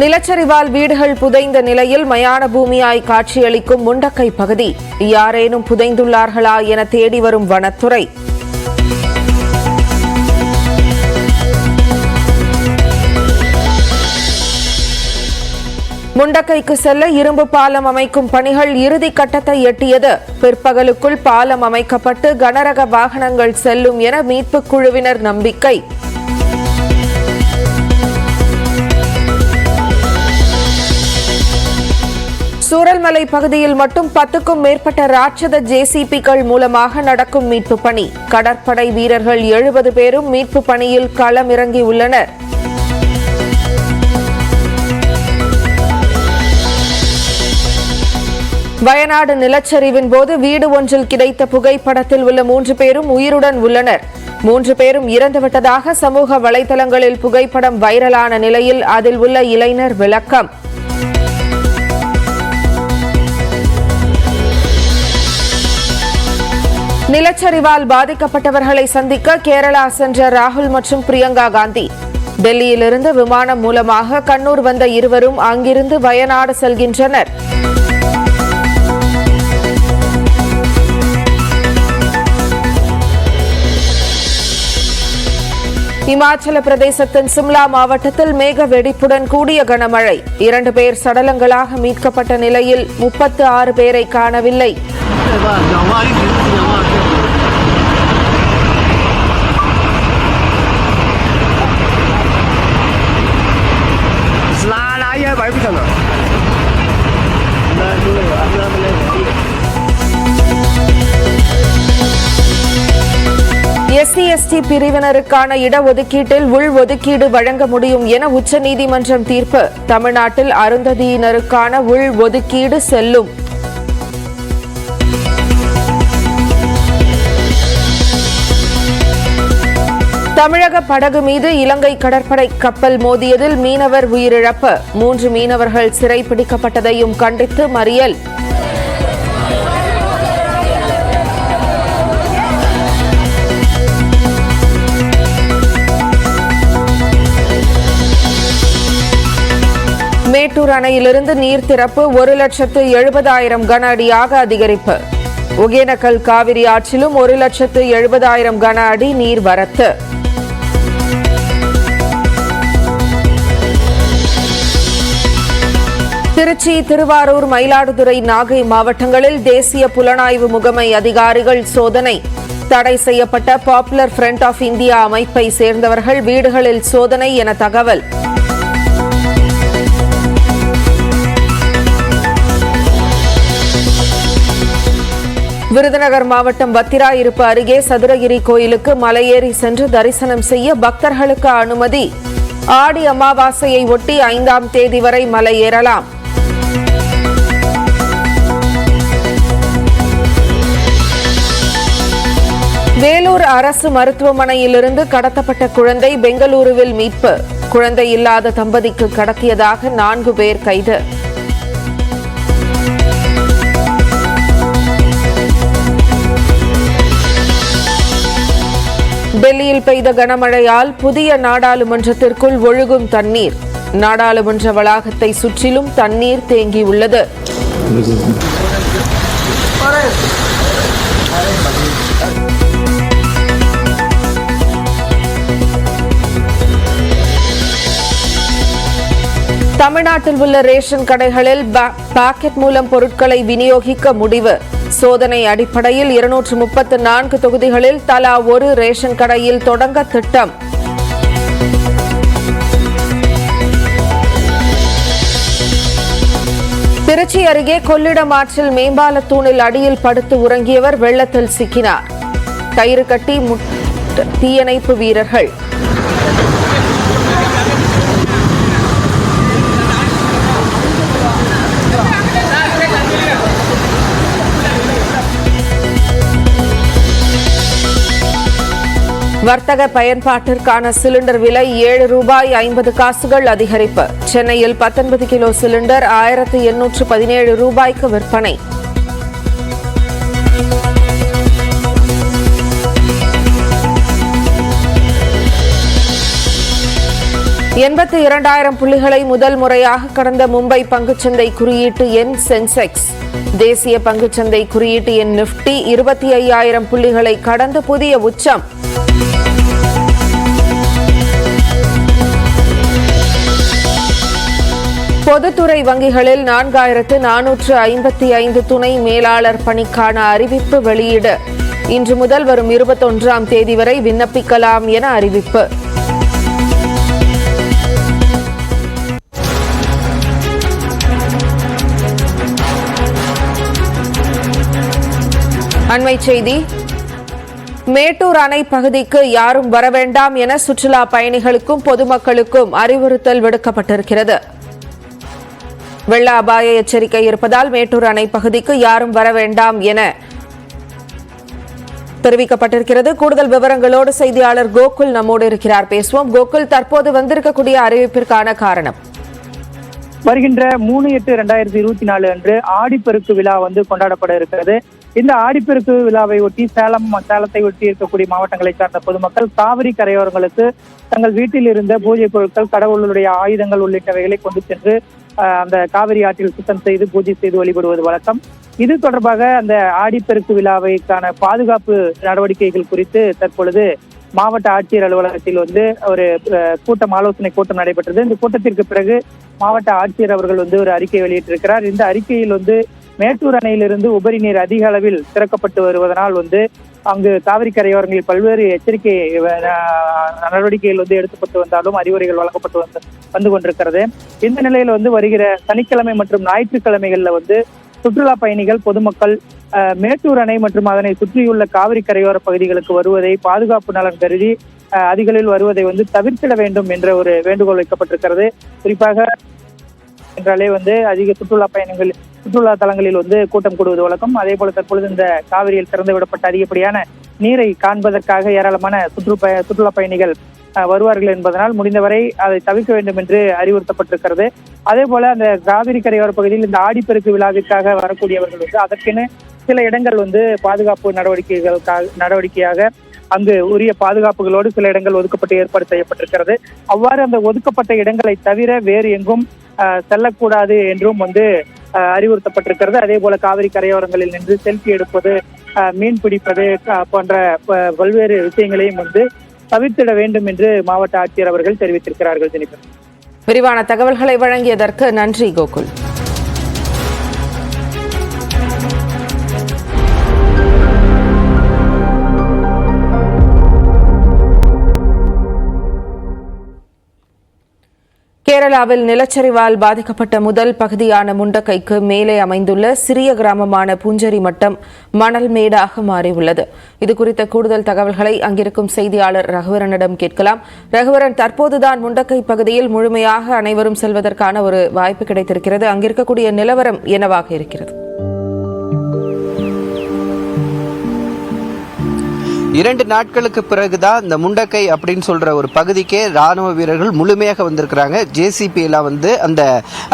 நிலச்சரிவால் வீடுகள் புதைந்த நிலையில் மயான பூமியாய் காட்சியளிக்கும் முண்டக்கை பகுதி. யாரேனும் புதைந்துள்ளார்களா என தேடி வரும் வனத்துறை. முண்டக்கைக்கு செல்ல இரும்பு பாலம் அமைக்கும் பணிகள் இறுதி கட்டத்தை எட்டியது. பிற்பகலுக்குள் பாலம் அமைக்கப்பட்டு கனரக வாகனங்கள் செல்லும் என மீட்புக் குழுவினர் நம்பிக்கை. சூரல்மலை பகுதியில் மட்டும் பத்துக்கும் மேற்பட்ட ராட்சத ஜேசிபிக்கள் மூலமாக நடக்கும் மீட்பு பணி. கடற்படை வீரர்கள் எழுபது பேரும் மீட்பு பணியில் களமிறங்கியுள்ளனர் வயநாடு நிலச்சரிவின் போது வீடு ஒன்றில் கிடைத்த புகைப்படத்தில் உள்ள மூன்று பேரும் உயிருடன் உள்ளனர். மூன்று பேரும் இறந்துவிட்டதாக சமூக வலைதளங்களில் புகைப்படம் வைரலான நிலையில் அதில் உள்ள இளைஞர் விளக்கம். நிலச்சரிவால் பாதிக்கப்பட்டவர்களை சந்திக்க கேரளா சென்ற ராகுல் மற்றும் பிரியங்கா காந்தி. டெல்லியிலிருந்து விமானம் மூலமாக கண்ணூர் வந்த இருவரும் அங்கிருந்து வயநாடு செல்கின்றனர். இமாச்சல பிரதேசத்தின் சிம்லா மாவட்டத்தில் மேக வெடிப்புடன் கூடிய கனமழை. இரண்டு பேர் சடலங்களாக மீட்கப்பட்ட நிலையில் முப்பத்து ஆறு பேரை காணவில்லை. எஸ்சி எஸ்டி பிரிவினருக்கான இடஒதுக்கீட்டில் உள்ஒதுக்கீடு வழங்க முடியும் என உச்சநீதிமன்றம் தீர்ப்பு. தமிழ்நாட்டில் அருந்ததியினருக்கான உள்ஒதுக்கீடு செல்லும். தமிழக படகு மீது இலங்கை கடற்படை கப்பல் மோதியதில் மீனவர் உயிரிழப்பு. மூன்று மீனவர்கள் சிறைப்பிடிக்கப்பட்டதையும் கண்டித்து மறியல். மேட்டூர் அணையிலிருந்து நீர் திறப்பு ஒரு லட்சத்து எழுபதாயிரம் கன அடியாக அதிகரிப்பு. ஒகேனக்கல் காவிரி ஆற்றிலும் ஒரு லட்சத்து எழுபதாயிரம் கன அடி நீர் வரத்து. திருச்சி திருவாரூர் மயிலாடுதுறை நாகை மாவட்டங்களில் தேசிய புலனாய்வு முகமை அதிகாரிகள் சோதனை. தடை செய்யப்பட்ட பாப்புலர் ஃப்ரண்ட் ஆஃப் இந்தியா அமைப்பை சேர்ந்தவர்கள் வீடுகளில் சோதனை என தகவல். விருதுநகர் மாவட்டம் பத்திராயிருப்பு அருகே சதுரகிரி கோயிலுக்கு மலையேறி சென்று தரிசனம் செய்ய பக்தர்களுக்கு அனுமதி. ஆடி அமாவாசையை ஒட்டி ஐந்தாம் தேதி வரை மலை ஏறலாம். வேலூர் அரசு மருத்துவமனையிலிருந்து கடத்தப்பட்ட குழந்தை பெங்களூருவில் மீட்பு. குழந்தை இல்லாத தம்பதிக்கு கடத்தியதாக நான்கு பேர் கைது. டெல்லியில் பெய்த கனமழையால் புதிய நாடாளுமன்றத்திற்குள் ஒழுகும் தண்ணீர். நாடாளுமன்ற வளாகத்தை சுற்றிலும் தண்ணீர் தேங்கியுள்ளது. தமிழ்நாட்டில் உள்ள ரேஷன் கடைகளில் பாக்கெட் மூலம் பொருட்களை விநியோகிக்க முடிவு. சோதனை அடிப்படையில் இருநூற்று முப்பத்து நான்கு தொகுதிகளில் தலா ஒரு ரேஷன் கடையில் தொடங்க திட்டம். திருச்சி அருகே கொள்ளிடம் ஆற்றில் மேம்பால தூணில் அடியில் படுத்து உறங்கியவர் வெள்ளத்தில் சிக்கினார். கயிறு கட்டி தீயணைப்பு வீரர்கள். வர்த்தக பயன்பாட்டிற்கான சிலிண்டர் விலை ஏழு ரூபாய் ஐம்பது காசுகள் அதிகரிப்பு. சென்னையில் பத்தொன்பது கிலோ சிலிண்டர் ஆயிரத்து எண்ணூற்று பதினேழு ரூபாய்க்கு விற்பனை. எண்பத்தி இரண்டாயிரம் புள்ளிகளை முதல் முறையாக கடந்த மும்பை பங்குச்சந்தை குறியீட்டு எண் சென்செக்ஸ். தேசிய பங்குச்சந்தை குறியீட்டு எண் நிப்டி இருபத்தி ஐயாயிரம் புள்ளிகளை கடந்து புதிய உச்சம். பொதுத்துறை வங்கிகளில் நான்காயிரத்து நானூற்று ஐம்பத்தி ஐந்து துணை மேலாளர் பணிக்கான அறிவிப்பு வெளியீடு. இன்று முதல் வரும் இருபத்தொன்றாம் தேதி வரை விண்ணப்பிக்கலாம் என அறிவிப்பு. அண்மை செய்தி. மேட்டூர் அணை பகுதிக்கு யாரும் வர வேண்டாம் என சுற்றுலா பயணிகளுக்கும் பொதுமக்களுக்கும் அறிவுறுத்தல் விடுக்கப்பட்டிருக்கிறது. வெள்ள அபாய எச்சரிக்கை இருப்பதால் மேட்டூர் அணை பகுதிக்கு யாரும் வர வேண்டாம் என தெரிவிக்கப்பட்டிருக்கிறது. கூடுதல் விவரங்களோடு செய்தியாளர் கோகுல் நம்மோடு இருக்கிறார். பேசுவோம். கோகுல் தற்போது வந்திருக்கக்கூடிய அறிவிப்பிற்கான காரணம்? வருகின்ற மூணு எட்டு இரண்டாயிரத்தி இருபத்தி நாலு அன்று ஆடிப்பெருக்கு விழா வந்து கொண்டாடப்பட இருக்கிறது. இந்த ஆடிப்பெருக்கு விழாவை ஒட்டி சேலம் சேலத்தை ஒட்டி இருக்கக்கூடிய மாவட்டங்களை சார்ந்த பொதுமக்கள் காவிரி கரையோரங்களுக்கு தங்கள் வீட்டில் இருந்த பூஜை பொருட்கள் கடவுளுடைய ஆயுதங்கள் உள்ளிட்டவைகளை கொண்டு சென்று அந்த காவிரி ஆற்றில் சுத்தம் செய்து பூஜை செய்து வழிபடுவது வழக்கம். இது தொடர்பாக அந்த ஆடிப்பெருக்கு விழாவைக்கான பாதுகாப்பு நடவடிக்கைகள் குறித்து தற்பொழுது மாவட்ட ஆட்சியர் அலுவலகத்தில் வந்து ஒரு அஹ், கூட்டம் ஆலோசனை கூட்டம் நடைபெற்றது. இந்த கூட்டத்திற்கு பிறகு மாவட்ட ஆட்சியர் அவர்கள் வந்து ஒரு அறிக்கை வெளியிட்டிருக்கிறார். இந்த அறிக்கையில் வந்து மேட்டூர் அணையிலிருந்து உபரி நீர் அதிக அளவில் திறக்கப்பட்டு வருவதனால் வந்து அங்கு காவிரி கரையோரங்களில் பல்வேறு எச்சரிக்கை நடவடிக்கைகள் வந்து எடுக்கப்பட்டு வந்தாலும் அறிவுரைகள் வழங்கப்பட்டு வந்து வந்து கொண்டிருக்கிறது. இந்த நிலையில் வந்து வருகிற சனிக்கிழமை மற்றும் ஞாயிற்றுக்கிழமைகளில் வந்து சுற்றுலா பயணிகள் பொதுமக்கள் மேட்டூர் அணை மற்றும் அதனை சுற்றியுள்ள காவிரி கரையோர பகுதிகளுக்கு வருவதை பாதுகாப்பு நலன் கருதி அதிகளில் வருவதை வந்து தவிர்த்திட வேண்டும் என்ற ஒரு வேண்டுகோள் வைக்கப்பட்டிருக்கிறது. குறிப்பாக என்றாலே வந்து அதிக சுற்றுலா பயணிகள் சுற்றுலா தலங்களில் வந்து கூட்டம் கூடுவது வழக்கம். அதே போல தற்பொழுது இந்த காவிரியில் திறந்து விடப்பட்ட அதிகப்படியான நீரை காண்பதற்காக ஏராளமான சுற்று சுற்றுலா பயணிகள் வருவார்கள் என்பதனால் முடிந்தவரை அதை தவிர்க்க வேண்டும் என்று அறிவுறுத்தப்பட்டிருக்கிறது. அதே போல அந்த காவிரி கரையோர பகுதியில் இந்த ஆடிப்பெருக்கு விழாவிற்காக வரக்கூடியவர்கள் வந்து அதற்கென சில இடங்கள் வந்து பாதுகாப்பு நடவடிக்கைகளுக்காக நடவடிக்கையாக அங்கு உரிய பாதுகாப்புகளோடு சில இடங்கள் ஒதுக்கப்பட்டு ஏற்பாடு செய்யப்பட்டிருக்கிறது. அவ்வாறு அந்த ஒதுக்கப்பட்ட இடங்களை தவிர வேறு எங்கும் செல்லக்கூடாது என்றும் வந்து அஹ், அறிவுறுத்தப்பட்டிருக்கிறது. அதே போல காவிரி கரையோரங்களில் நின்று செல்ஃபி எடுப்பது அஹ், மீன் பிடிப்பது போன்ற பல்வேறு விஷயங்களையும் வந்து தவிர்த்திட வேண்டும் என்று மாவட்ட ஆட்சியர் அவர்கள் தெரிவித்திருக்கிறார்கள் ஜெனிபர் விரிவான தகவல்களை வழங்கியதற்கு நன்றி கோகுல். கேரளாவில் நிலச்சரிவால் பாதிக்கப்பட்ட முதல் பகுதியான முண்டக்கைக்கு மேலே அமைந்துள்ள சிறிய கிராமமான பூஞ்சேரி மட்டம் மணல் மேடாக மாறியுள்ளது. இது குறித்த கூடுதல் தகவல்களை அங்கிருக்கும் செய்தியாளர் ரகுவரனிடம் கேட்கலாம். ரகுவரன் தற்போதுதான் முண்டக்கை பகுதியில் முழுமையாக அனைவரும் செல்வதற்கான ஒரு வாய்ப்பு கிடைத்திருக்கிறது. அங்கிருக்கக்கூடிய நிலவரம் என்னவாக இருக்கிறது? இரண்டு நாட்களுக்கு பிறகுதான் இந்த முண்டக்கை அப்படின்னு சொல்ற ஒரு பகுதிக்கே ராணுவ வீரர்கள் முழுமையாக வந்திருக்கிறாங்க. ஜேசிபி எல்லாம் வந்து அந்த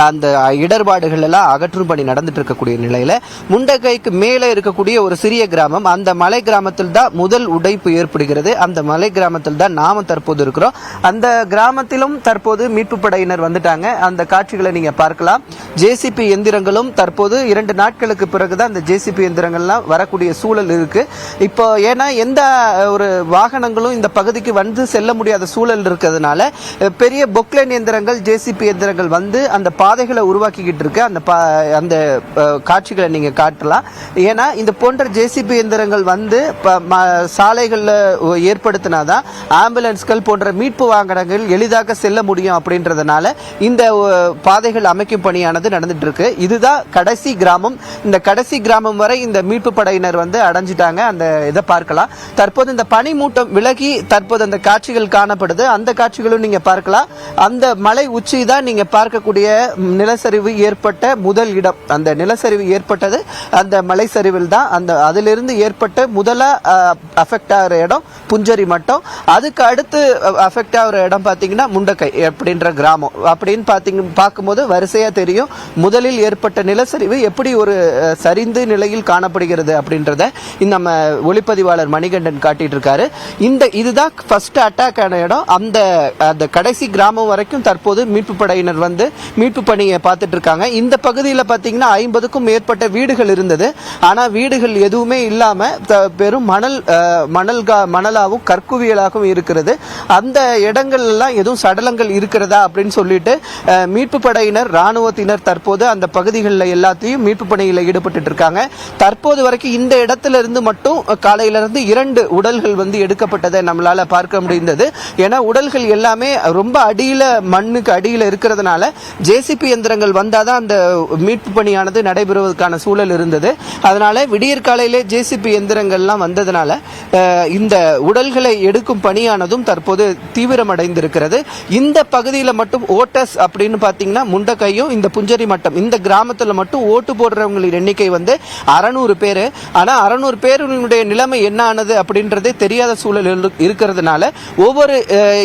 அந்த இடர்பாடுகள் எல்லாம் அகற்றும் பணி நடந்துட்டு இருக்கக்கூடிய நிலையில முண்டக்கைக்கு மேலே இருக்கக்கூடிய ஒரு சிறிய கிராமம் அந்த மலை கிராமத்தில் தான் முதல் உடைப்பு ஏற்படுகிறது. அந்த மலை கிராமத்தில் தான் நாம தற்போது இருக்கிறோம். அந்த கிராமத்திலும் தற்போது மீட்பு படையினர் வந்துட்டாங்க. அந்த காட்சிகளை நீங்க பார்க்கலாம். ஜேசிபி எந்திரங்களும் தற்போது இரண்டு நாட்களுக்கு பிறகுதான் அந்த ஜேசிபி எந்திரங்கள்லாம் வரக்கூடிய சூழல் இருக்கு. இப்போ ஏன்னா எந்த ஒரு வாகனங்களும் இந்த பகுதிக்கு வந்து செல்ல முடியாத சூழல் இருக்கிறதுனால பெரிய பொக்லைன் இயந்திரங்கள் ஜேசிபி எந்திரங்கள் வந்து அந்த பாதைகளை உருவாக்கிக்கிட்டு இருக்கு. அந்த பா- அந்த காட்சிகளை நீங்கள் காட்டலாம். ஏன்னா இந்த போன்ற ஜேசிபி இயந்திரங்கள் வந்து சாலைகளில் ம- சாலைகள்ல ஏற்படுத்தினாதான் ஆம்புலன்ஸ்கள் போன்ற மீட்பு வாகனங்கள் எளிதாக செல்ல முடியும் அப்படின்றதுனால இந்த பாதைகள் அமைக்கும் பணியானது நடந்துட்டு இருக்கு. இதுதான் கடைசி கிராமம். இந்த கடைசி கிராமம் வரை இந்த மீட்பு படையினர் வந்து அடைஞ்சிட்டாங்க. அந்த இதை பார்க்கலாம். தற்போது இந்த பனிமூட்டம் விலகி தற்போது அந்த காட்சிகள் காணப்படுது. அந்த காட்சிகளும் நீங்க பார்க்கலாம். அந்த மலை உச்சி தான் நீங்க பார்க்கக்கூடிய நிலச்சரிவு ஏற்பட்ட முதல் இடம். அந்த நிலச்சரிவு ஏற்பட்டது அந்த மலை சரிவில் தான். அந்த அதிலிருந்து ஏற்பட்ட முதலா அஃபெக்ட் ஆகிற இடம் புஞ்சரி மட்டும். அதுக்கு அடுத்து அஃபெக்ட் ஆகிற இடம் பார்த்தீங்கன்னா முண்டக்கை அப்படின்ற கிராமம். அப்படின்னு பார்த்தீங்க பார்க்கும்போது வரிசையா தெரியும். முதலில் ஏற்பட்ட நிலச்சரிவு எப்படி ஒரு சரிந்து நிலையில் காணப்படுகிறது அப்படின்றத நம்ம ஒளிப்பதிவாளர் மணிகன் சூப்பரிண்டென்டென்ட் காட்டிட்டு இருக்காரு. இந்த இதுதான் ஃபர்ஸ்ட் அட்டாக் ஆன இடம். அந்த அந்த கடைசி கிராமம் வரைக்கும் தற்போது மீட்பு படையினர் வந்து மீட்பு பணியை பார்த்துட்டு இருக்காங்க. இந்த பகுதியில் பார்த்தீங்கன்னா ஐம்பதுக்கும் மேற்பட்ட வீடுகள் இருந்தது. ஆனால் வீடுகள் எதுவுமே இல்லாமல் த- பெரும் மணல் மணல்கா மணல் கா- கற்குவியலாகவும் இருக்கிறது. அந்த இடங்கள் எல்லாம் எதுவும் சடலங்கள் இருக்கிறதா அப்படின்னு சொல்லிட்டு மீட்பு படையினர் ராணுவத்தினர் தற்போது அந்த பகுதிகளில் எல்லாத்தையும் மீட்பு பணியில் ஈடுபட்டு இருக்காங்க. தற்போது வரைக்கும் இந்த இடத்துல இருந்து மட்டும் காலையில இருந்து இரண்டு உடல்கள் வந்து எடுக்கப்பட்டதை நம்மளால பார்க்க முடிந்தது. ஏன்னா உடல்கள் எல்லாமே ரொம்ப அடியில மண்ணுக்கு அடியில இருக்கிறதுனால ஜேசிபி எந்திரங்கள் வந்தாதான் அந்த மீட்பு பணியானது நடைபெறுவதற்கான சூழல் இருந்தது. அதனால விடியற் காலையிலே ஜேசிபி எந்திரங்கள்லாம் வந்ததுனால இந்த உடல்களை எடுக்கும் பணியானதும் தற்போது தீவிரமடைந்திருக்கிறது. இந்த பகுதியில் மட்டும் ஓட்டஸ் அப்படின்னு பார்த்தீங்கன்னா முண்டக்கையும் இந்த புஞ்சரி மட்டம் இந்த கிராமத்தில் மட்டும் ஓட்டு போடுறவங்களின் எண்ணிக்கை வந்து அறநூறு பேர். ஆனால் அறநூறு பேருடைய நிலைமை என்ன ஆனது அப்படின்றதே தெரியாத சூழல் இருக்கிறதுனால ஒவ்வொரு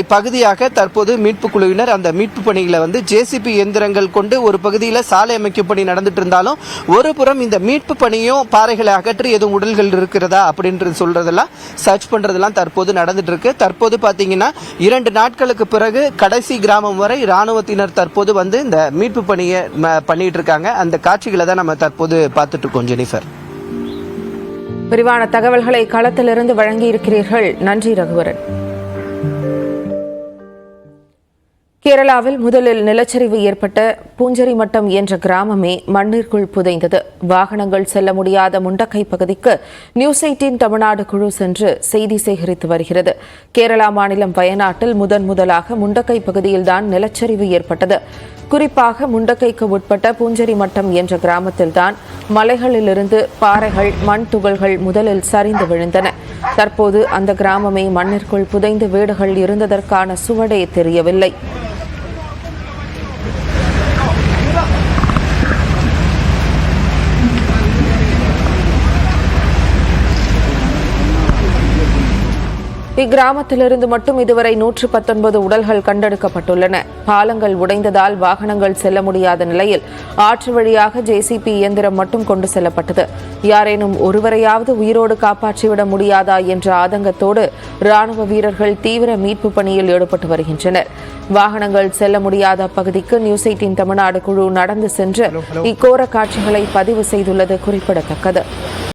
பகுதியாக தற்போது மீட்பு குழுவினர் அந்த மீட்பு பணிகளை வந்து ஜேசிபி இயந்திரங்கள் கொண்டு ஒரு பகுதியில் சாலை அமைக்கும் பணி நடந்துட்டு இருந்தாலும் ஒரு புறம் இந்த மீட்பு பணியும் பாறைகளை அகற்றி எதுவும் உடல்கள் இருக்கிறதா அப்படின்றது சொல்றதெல்லாம் சர்ச் பண்றதெல்லாம் தற்போது நடந்துட்டு இருக்கு தற்போது பாத்தீங்கன்னா இரண்டு நாட்களுக்கு பிறகு கடைசி கிராமம் வரை ராணுவத்தினர் தற்போது வந்து இந்த மீட்பு பணியை பண்ணிட்டு இருக்காங்க அந்த காட்சிகளை தான் நம்ம தற்போது பார்த்துட்டு இருக்கோம் ஜெனிஃபர். விரிவான தகவல்களை களத்திலிருந்து வழங்கியிருக்கிறீர்கள். நன்றி ரகுவரன். கேரளாவில் முதலில் நிலச்சரிவு ஏற்பட்ட பூஞ்சரிமட்டம் என்ற கிராமமே மண்ணிற்குள் புதைந்தது. வாகனங்கள் செல்ல முடியாத முண்டக்கை பகுதிக்கு நியூஸ் எயிட்டீன் தமிழ்நாடு குழு சென்று செய்தி சேகரித்து வருகிறது. கேரளா மாநிலம் வயநாட்டில் முதன் முதலாக முண்டக்கை பகுதியில்தான் நிலச்சரிவு ஏற்பட்டது. குறிப்பாக முண்டக்கைக்கு உட்பட்ட பூஞ்சரிமட்டம் என்ற கிராமத்தில்தான் மலைகளிலிருந்து பாறைகள் மண் துகள்கள் முதலில் சரிந்து விழுந்தன. தற்போது அந்த கிராமமே மண்ணிற்குள் புதைந்து வீடுகள் இருந்ததற்கான சுவடே தெரியவில்லை. இக்கிராமத்திலிருந்து மட்டும் இதுவரை நூற்று பத்தொன்பது உடல்கள் கண்டெடுக்கப்பட்டுள்ளன. பாலங்கள் உடைந்ததால் வாகனங்கள் செல்ல முடியாத நிலையில் ஆற்று வழியாக ஜேசிபி இயந்திரம் மட்டும் கொண்டு செல்லப்பட்டது. யாரேனும் ஒருவரையாவது உயிரோடு காப்பாற்றிவிட முடியாதா என்ற ஆதங்கத்தோடு ராணுவ வீரர்கள் தீவிர மீட்பு பணியில் ஈடுபட்டு வருகின்றனர். வாகனங்கள் செல்ல முடியாத பகுதிக்கு நியூஸ் எயிட்டின் தமிழ்நாடு குழு நடந்து சென்று இக்கோர காட்சிகளை பதிவு செய்துள்ளது குறிப்பிடத்தக்கது.